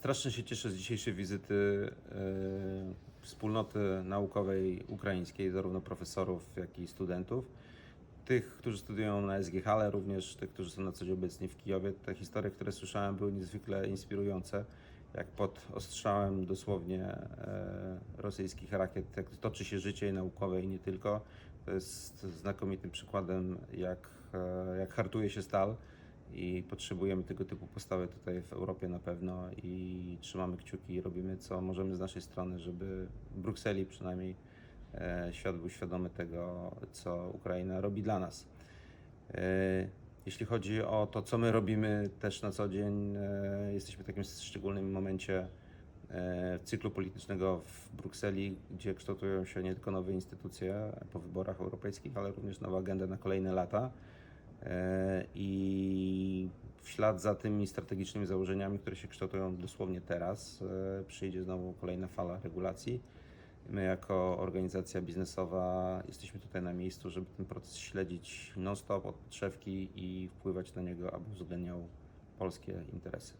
Strasznie się cieszę z dzisiejszej wizyty e, wspólnoty naukowej ukraińskiej, zarówno profesorów, jak i studentów. Tych, którzy studiują na SGH, ale również tych, którzy są na co dzień obecni w Kijowie. Te historie, które słyszałem, były niezwykle inspirujące. Jak pod ostrzałem dosłownie e, rosyjskich rakiet, jak toczy się życie naukowe i nie tylko. To jest znakomitym przykładem, jak, e, jak hartuje się stal i potrzebujemy tego typu postawy tutaj w Europie na pewno i trzymamy kciuki i robimy co możemy z naszej strony, żeby w Brukseli przynajmniej e, świat był świadomy tego, co Ukraina robi dla nas. E, Jeśli chodzi o to, co my robimy też na co dzień, e, jesteśmy w takim szczególnym momencie cyklu politycznego w Brukseli, gdzie kształtują się nie tylko nowe instytucje po wyborach europejskich, ale również nowa agenda na kolejne lata. I ślad za tymi strategicznymi założeniami, które się kształtują dosłownie teraz, e, przyjdzie znowu kolejna fala regulacji. My, jako organizacja biznesowa, jesteśmy tutaj na miejscu, żeby ten proces śledzić non-stop od podszewki i wpływać na niego, aby uwzględniał polskie interesy.